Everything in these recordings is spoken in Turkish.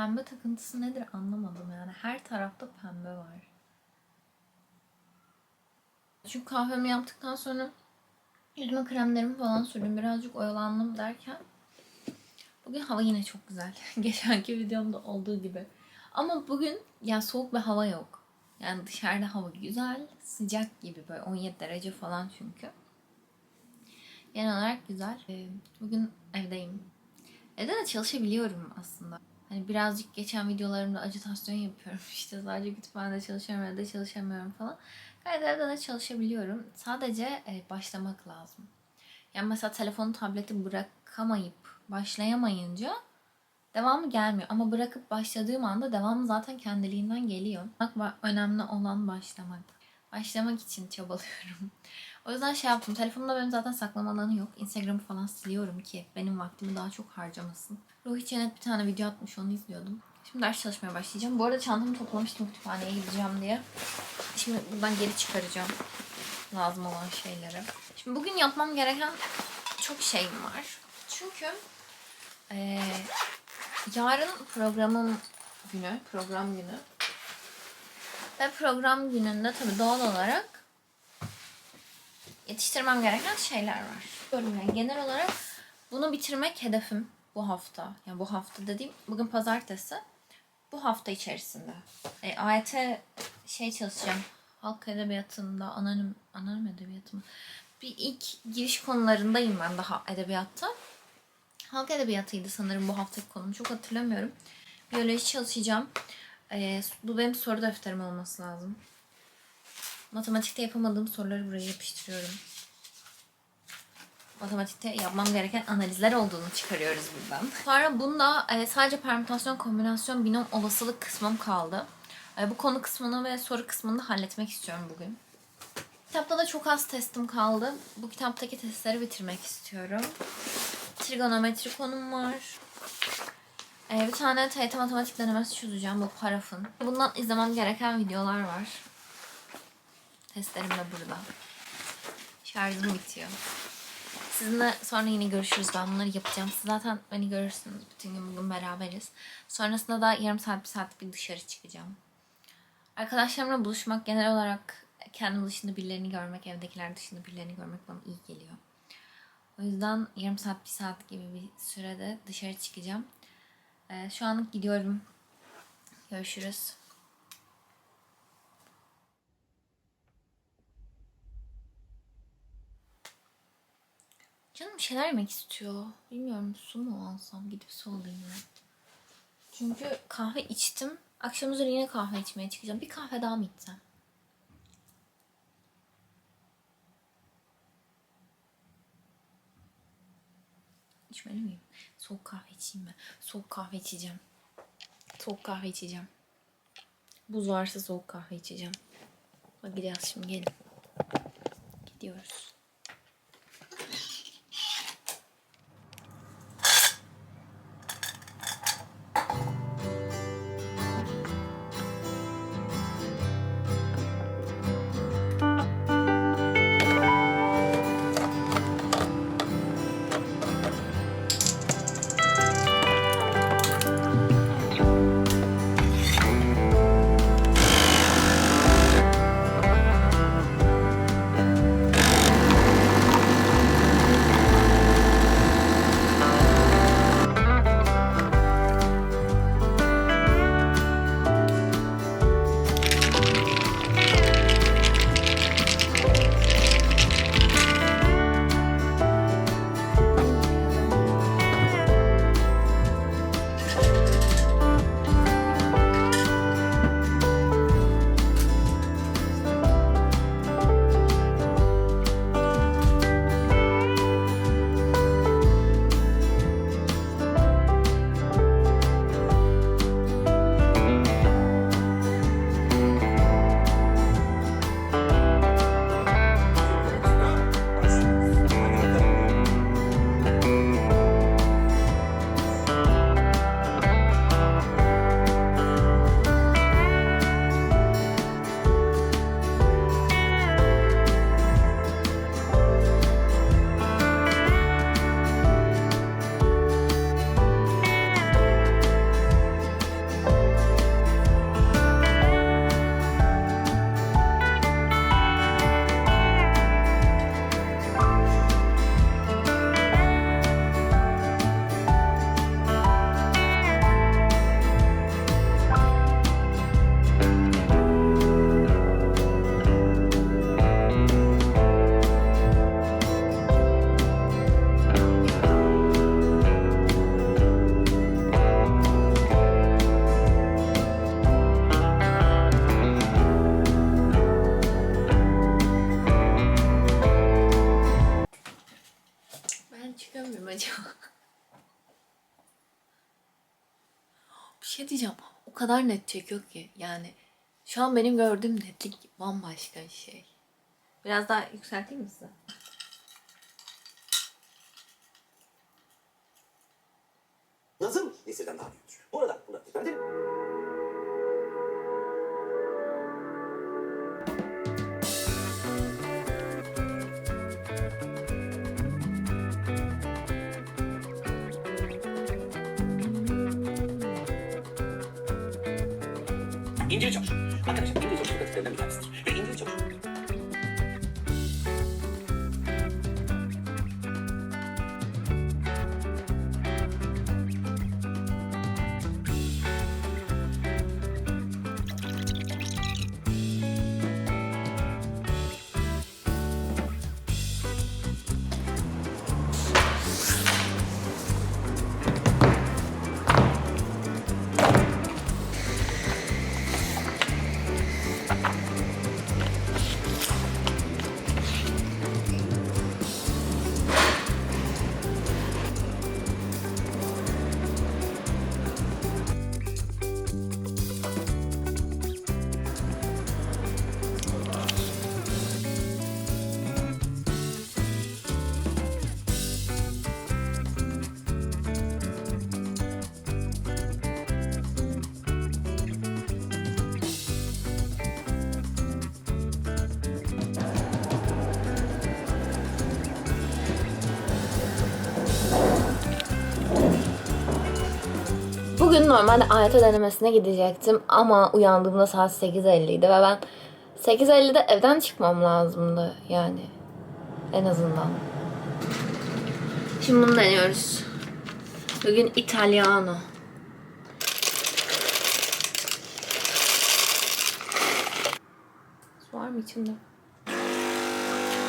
pembe takıntısı nedir anlamadım yani. Her tarafta pembe var. Şu kahvemi yaptıktan sonra yüzüme kremlerimi falan sürdüm. Birazcık oyalandım derken bugün hava yine çok güzel. Geçenki videomda olduğu gibi. Ama bugün yani soğuk bir hava yok. Yani dışarıda hava güzel, sıcak gibi böyle 17 derece falan çünkü. Genel olarak güzel. Ee, Bugün evdeyim. Evde de çalışabiliyorum aslında. Hani birazcık geçen videolarımda acitasyon yapıyorum. İşte sadece kütüphanede çalışıyorum, evde çalışamıyorum falan. Gayet evde de çalışabiliyorum. Sadece e, başlamak lazım. Yani mesela telefonu, tableti bırakamayıp başlayamayınca devamı gelmiyor. Ama bırakıp başladığım anda devamı zaten kendiliğinden geliyor. Önemli olan başlamak. Başlamak için çabalıyorum. O yüzden şey yaptım. Telefonumda benim zaten saklama alanı yok. Instagram'ı falan siliyorum ki benim vaktimi daha çok harcamasın. Ruhi Çenet bir tane video atmış onu izliyordum. Şimdi ders çalışmaya başlayacağım. Bu arada çantamı toplamıştım kütüphaneye gideceğim diye. Şimdi buradan geri çıkaracağım lazım olan şeyleri. Şimdi bugün yapmam gereken çok şeyim var. Çünkü eee, yarın programım günü, program günü. Ve program gününde tabii doğal olarak yetiştirmem gereken şeyler var. Yani genel olarak bunu bitirmek hedefim bu hafta. Yani bu hafta dediğim bugün pazartesi. Bu hafta içerisinde. E, AYT şey çalışacağım. Halk edebiyatında, anonim, anonim edebiyatı mı? Bir ilk giriş konularındayım ben daha edebiyatta. Halk edebiyatıydı sanırım bu haftaki konum. Çok hatırlamıyorum. Biyoloji çalışacağım. E, bu benim soru defterim olması lazım. Matematikte yapamadığım soruları buraya yapıştırıyorum. Matematikte yapmam gereken analizler olduğunu çıkarıyoruz buradan. Sonra bunda e, sadece permütasyon, kombinasyon, binom olasılık kısmım kaldı. E, bu konu kısmını ve soru kısmını da halletmek istiyorum bugün. Kitapta da çok az testim kaldı. Bu kitaptaki testleri bitirmek istiyorum. Trigonometri konum var. E, bir tane TYT matematik denemesi çözeceğim. Bu parafın. Bundan izlemem gereken videolar var. Testlerim de burada. Şarjım bitiyor. Sizinle sonra yine görüşürüz. Ben bunları yapacağım. Siz zaten beni görürsünüz. Bütün gün bugün beraberiz. Sonrasında da yarım saat bir saat bir dışarı çıkacağım. Arkadaşlarımla buluşmak genel olarak kendim dışında birilerini görmek, evdekiler dışında birilerini görmek bana iyi geliyor. O yüzden yarım saat bir saat gibi bir sürede dışarı çıkacağım. Ee, şu anlık gidiyorum. Görüşürüz. Canım bir şeyler yemek istiyor. Bilmiyorum su mu alsam gidip su alayım ben. Çünkü kahve içtim. Akşam üzeri yine kahve içmeye çıkacağım. Bir kahve daha mı içsem? İçmeli miyim? Soğuk kahve içeyim mi? Soğuk kahve içeceğim. Soğuk kahve içeceğim. Buz varsa soğuk kahve içeceğim. Bakacağız şimdi gelin. Gidiyoruz. Kadar net çekiyor ki yani. Şu an benim gördüğüm netlik bambaşka bir şey. Biraz daha yükselteyim mi size? Nazım liseden daha büyüktür. Burada buna dikkat edin. İncil çalışıyor. Arkadaşlar İncil çalışıyor pratiklerden bir tanesidir. Bugün normalde AYT denemesine gidecektim ama uyandığımda saat 8.50 idi ve ben 8.50'de evden çıkmam lazımdı yani en azından. Şimdi bunu deniyoruz. Bugün Italiano. Su var mı içimde?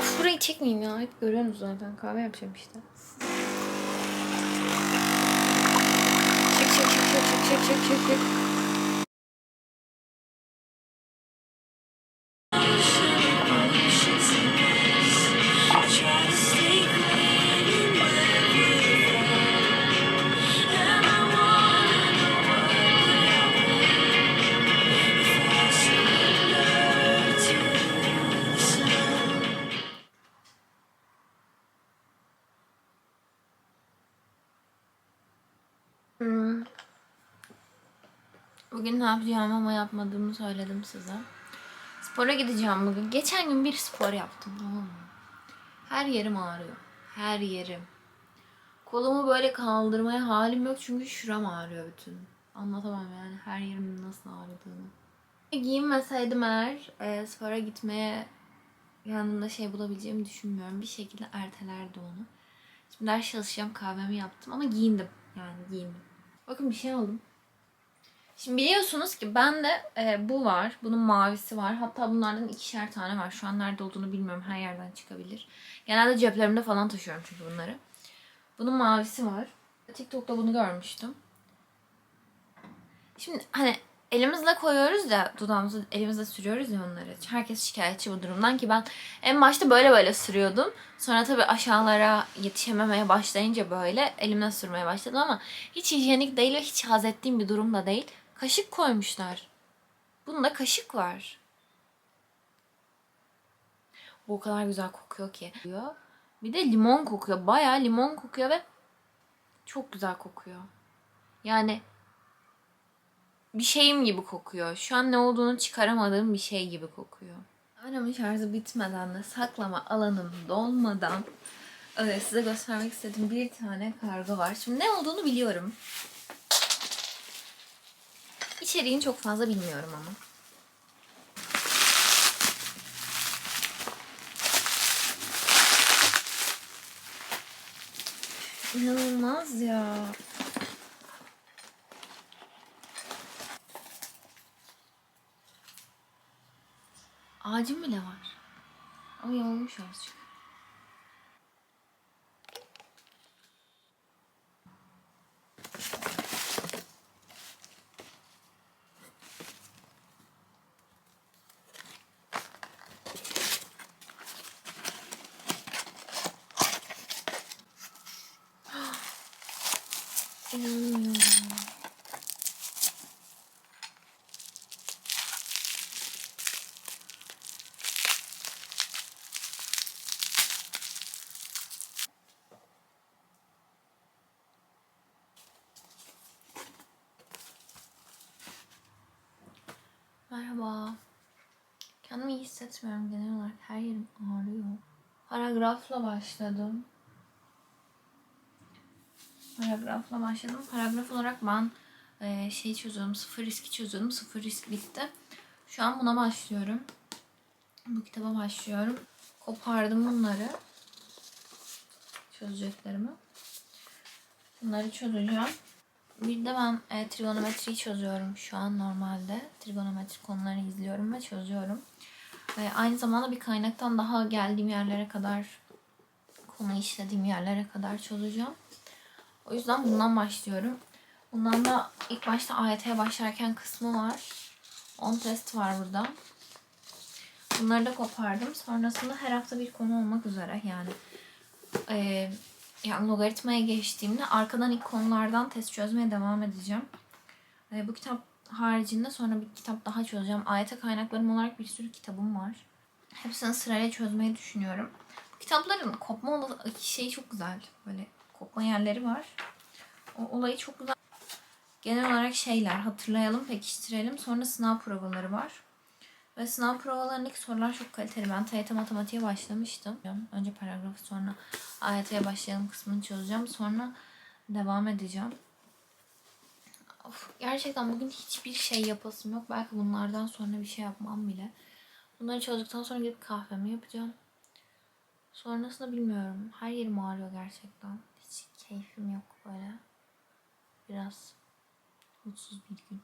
Of burayı çekmeyeyim ya. Hep görüyorsunuz zaten. Kahve yapacağım işte. Çek çek çek çek çek Bugün ne yapacağım ama yapmadığımı söyledim size. Spora gideceğim bugün. Geçen gün bir spor yaptım? Her yerim ağrıyor. Her yerim. Kolumu böyle kaldırmaya halim yok çünkü şuram ağrıyor bütün. Anlatamam yani her yerimin nasıl ağrıdığını. Giyinmeseydim eğer e, spora gitmeye yanımda şey bulabileceğimi düşünmüyorum. Bir şekilde ertelerdi onu. Şimdi ders çalışacağım kahvemi yaptım ama giyindim. Yani giyindim. Bakın bir şey aldım. Şimdi biliyorsunuz ki bende e, bu var. Bunun mavisi var. Hatta bunlardan ikişer tane var. Şu an nerede olduğunu bilmiyorum. Her yerden çıkabilir. Genelde ceplerimde falan taşıyorum çünkü bunları. Bunun mavisi var. TikTok'ta bunu görmüştüm. Şimdi hani elimizle koyuyoruz ya dudağımızı elimizle sürüyoruz ya onları. Herkes şikayetçi bu durumdan ki ben en başta böyle böyle sürüyordum. Sonra tabii aşağılara yetişememeye başlayınca böyle elimle sürmeye başladım ama hiç hijyenik değil ve hiç haz ettiğim bir durum da değil. Kaşık koymuşlar. Bunda kaşık var. Bu o kadar güzel kokuyor ki. Bir de limon kokuyor. Bayağı limon kokuyor ve çok güzel kokuyor. Yani bir şeyim gibi kokuyor. Şu an ne olduğunu çıkaramadığım bir şey gibi kokuyor. Annemin şarjı bitmeden de saklama alanım dolmadan öyle size göstermek istediğim bir tane kargo var. Şimdi ne olduğunu biliyorum. İçeriğini çok fazla bilmiyorum ama. İnanılmaz ya. Ağacım bile var. Ama yolmuş azıcık. Merhaba. Kendimi iyi hissetmiyorum genel olarak. Her yerim ağrıyor. Paragrafla başladım. Paragrafla başladım. Paragraf olarak ben e, şey çözüyordum. Sıfır riski çözüyordum. Sıfır risk bitti. Şu an buna başlıyorum. Bu kitaba başlıyorum. Kopardım bunları. Çözeceklerimi. Bunları çözeceğim. Bir de ben e, trigonometriyi çözüyorum şu an normalde. Trigonometri konuları izliyorum ve çözüyorum. Ve aynı zamanda bir kaynaktan daha geldiğim yerlere kadar konu işlediğim yerlere kadar çözeceğim. O yüzden bundan başlıyorum. Bundan da ilk başta AYT'ye başlarken kısmı var. 10 test var burada. Bunları da kopardım. Sonrasında her hafta bir konu olmak üzere yani. Ee, yani logaritmaya geçtiğimde arkadan ilk konulardan test çözmeye devam edeceğim. Ee, bu kitap haricinde sonra bir kitap daha çözeceğim. AYT kaynaklarım olarak bir sürü kitabım var. Hepsini sırayla çözmeyi düşünüyorum. Bu kitapların kopma şeyi çok güzel. Böyle kopma yerleri var. O olayı çok güzel. Genel olarak şeyler hatırlayalım, pekiştirelim. Sonra sınav provaları var. Ve sınav provalarındaki sorular çok kaliteli. Ben TYT matematiğe başlamıştım. Önce paragrafı sonra AYT'ye başlayalım kısmını çözeceğim. Sonra devam edeceğim. Of, gerçekten bugün hiçbir şey yapasım yok. Belki bunlardan sonra bir şey yapmam bile. Bunları çözdükten sonra gidip kahvemi yapacağım. Sonrasında bilmiyorum. Her yerim ağrıyor gerçekten. Keyfim yok böyle. Biraz mutsuz bir gün.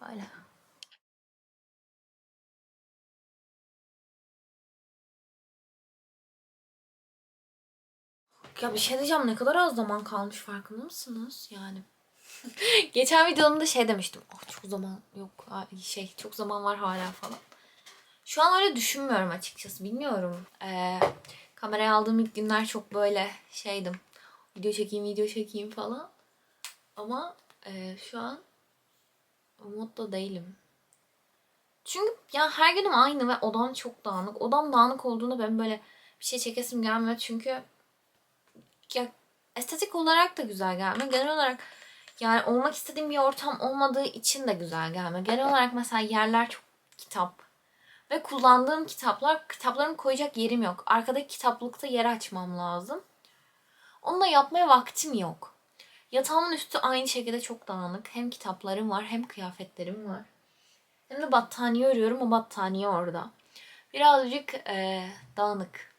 Böyle. Ya bir şey diyeceğim ne kadar az zaman kalmış farkında mısınız? Yani. Geçen videomda şey demiştim. Oh, çok zaman yok şey çok zaman var hala falan. Şu an öyle düşünmüyorum açıkçası. Bilmiyorum. Ee, kameraya aldığım ilk günler çok böyle şeydim. Video çekeyim, video çekeyim falan. Ama e, şu an modda değilim. Çünkü ya her günüm aynı ve odam çok dağınık. Odam dağınık olduğunda ben böyle bir şey çekesim gelmiyor. Çünkü ya estetik olarak da güzel gelmiyor. Genel olarak yani olmak istediğim bir ortam olmadığı için de güzel gelmiyor. Genel olarak mesela yerler çok kitap. Ve kullandığım kitaplar, kitaplarımı koyacak yerim yok. Arkadaki kitaplıkta yer açmam lazım. Onu da yapmaya vaktim yok. Yatağımın üstü aynı şekilde çok dağınık. Hem kitaplarım var hem kıyafetlerim var. Hem de battaniye örüyorum. O battaniye orada. Birazcık eee, dağınık.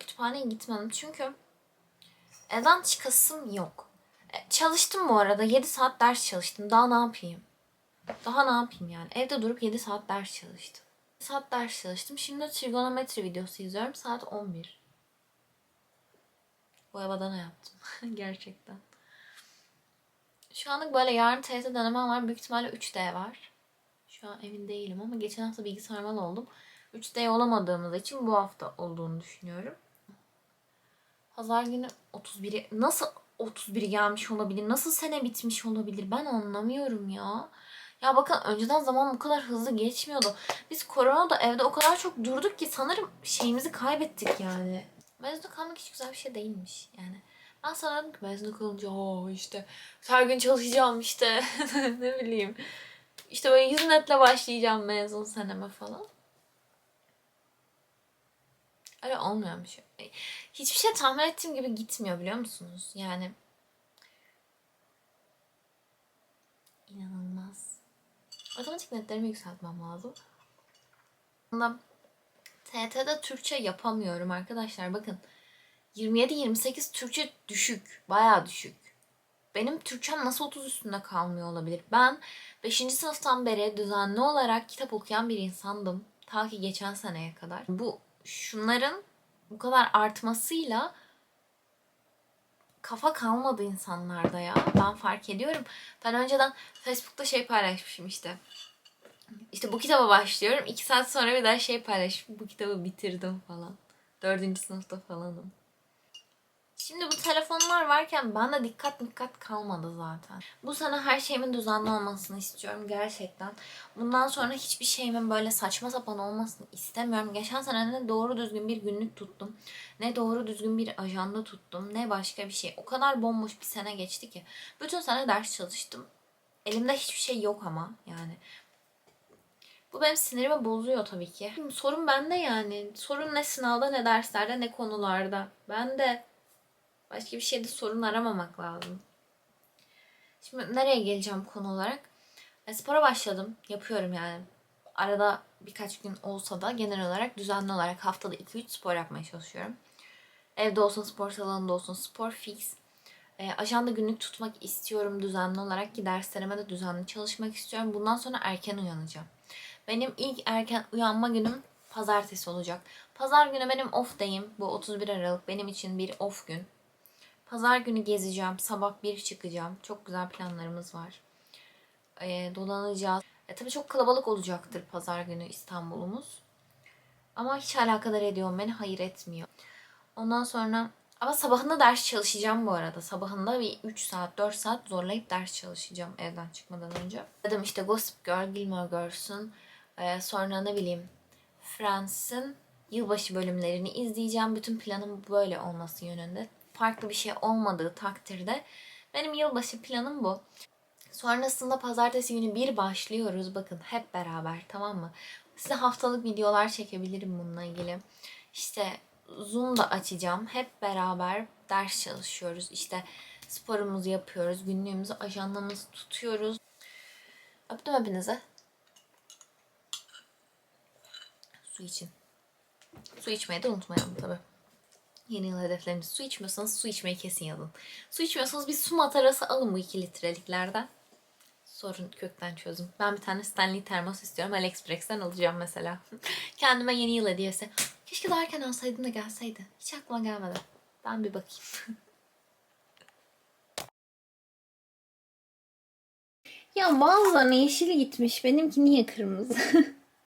Kütüphaneye gitmedim çünkü evden çıkasım yok. E, çalıştım bu arada. 7 saat ders çalıştım. Daha ne yapayım? Daha ne yapayım yani? Evde durup 7 saat ders çalıştım. 7 saat ders çalıştım. Şimdi trigonometri videosu izliyorum. Saat 11. Bu badana yaptım. Gerçekten. Şu anlık böyle yarın TYT denemem var. Büyük ihtimalle 3D var. Şu an emin değilim ama geçen hafta bilgisayarmal oldum. 3D olamadığımız için bu hafta olduğunu düşünüyorum. Pazar günü 31'i nasıl 31'i gelmiş olabilir? Nasıl sene bitmiş olabilir? Ben anlamıyorum ya. Ya bakın önceden zaman bu kadar hızlı geçmiyordu. Biz koronada evde o kadar çok durduk ki sanırım şeyimizi kaybettik yani. Mezun kalmak hiç güzel bir şey değilmiş yani. Ben sanırdım ki mezun kalınca işte her gün çalışacağım işte ne bileyim. İşte böyle yüz başlayacağım mezun seneme falan. Öyle olmuyormuş. Hiçbir şey tahmin ettiğim gibi gitmiyor biliyor musunuz? Yani inanılmaz. Matematik netlerimi yükseltmem lazım. Aslında TYT'de Türkçe yapamıyorum arkadaşlar. Bakın 27-28 Türkçe düşük. Bayağı düşük. Benim Türkçem nasıl 30 üstünde kalmıyor olabilir? Ben 5. sınıftan beri düzenli olarak kitap okuyan bir insandım. Ta ki geçen seneye kadar. Bu şunların bu kadar artmasıyla kafa kalmadı insanlarda ya. Ben fark ediyorum. Ben önceden Facebook'ta şey paylaşmışım işte. İşte bu kitaba başlıyorum. iki saat sonra bir daha şey paylaşmışım. Bu kitabı bitirdim falan. Dördüncü sınıfta falanım. Şimdi bu telefonlar varken bana dikkat dikkat kalmadı zaten. Bu sene her şeyimin düzenli olmasını istiyorum gerçekten. Bundan sonra hiçbir şeyimin böyle saçma sapan olmasını istemiyorum. Geçen sene ne doğru düzgün bir günlük tuttum. Ne doğru düzgün bir ajanda tuttum. Ne başka bir şey. O kadar bomboş bir sene geçti ki. Bütün sene ders çalıştım. Elimde hiçbir şey yok ama yani. Bu benim sinirimi bozuyor tabii ki. Sorun bende yani. Sorun ne sınavda ne derslerde ne konularda. Ben de başka bir şeyde sorun aramamak lazım. Şimdi nereye geleceğim konu olarak? E, spora başladım. Yapıyorum yani. Arada birkaç gün olsa da genel olarak düzenli olarak haftada 2-3 spor yapmaya çalışıyorum. Evde olsun, spor salonunda olsun, spor fix. E, ajanda günlük tutmak istiyorum düzenli olarak ki derslerime de düzenli çalışmak istiyorum. Bundan sonra erken uyanacağım. Benim ilk erken uyanma günüm pazartesi olacak. Pazar günü benim off day'im. Bu 31 Aralık benim için bir off gün. Pazar günü gezeceğim. Sabah bir çıkacağım. Çok güzel planlarımız var. E, dolanacağız. E, tabii çok kalabalık olacaktır pazar günü İstanbul'umuz. Ama hiç alakadar ediyor beni. Hayır etmiyor. Ondan sonra ama sabahında ders çalışacağım bu arada. Sabahında bir 3 saat 4 saat zorlayıp ders çalışacağım evden çıkmadan önce. Dedim işte Gossip Girl, Gilmore Girls'ün e, sonra ne bileyim Friends'in yılbaşı bölümlerini izleyeceğim. Bütün planım böyle olması yönünde. Farklı bir şey olmadığı takdirde benim yılbaşı planım bu. Sonrasında pazartesi günü bir başlıyoruz. Bakın hep beraber tamam mı? Size haftalık videolar çekebilirim bununla ilgili. İşte Zoom da açacağım. Hep beraber ders çalışıyoruz. İşte sporumuzu yapıyoruz. Günlüğümüzü, ajandamızı tutuyoruz. Öptüm hepinize. Su için. Su içmeyi de unutmayalım tabii. Yeni yıl hedefleriniz su içmiyorsanız su içmeyi kesin yazın. Su içmiyorsanız bir su matarası alın bu 2 litreliklerden. Sorun kökten çözüm. Ben bir tane Stanley termos istiyorum. AliExpress'ten alacağım mesela. Kendime yeni yıl hediyesi. Keşke daha erken alsaydım da gelseydi. Hiç aklıma gelmedi. Ben bir bakayım. ya bazılarına yeşil gitmiş. Benimki niye kırmızı?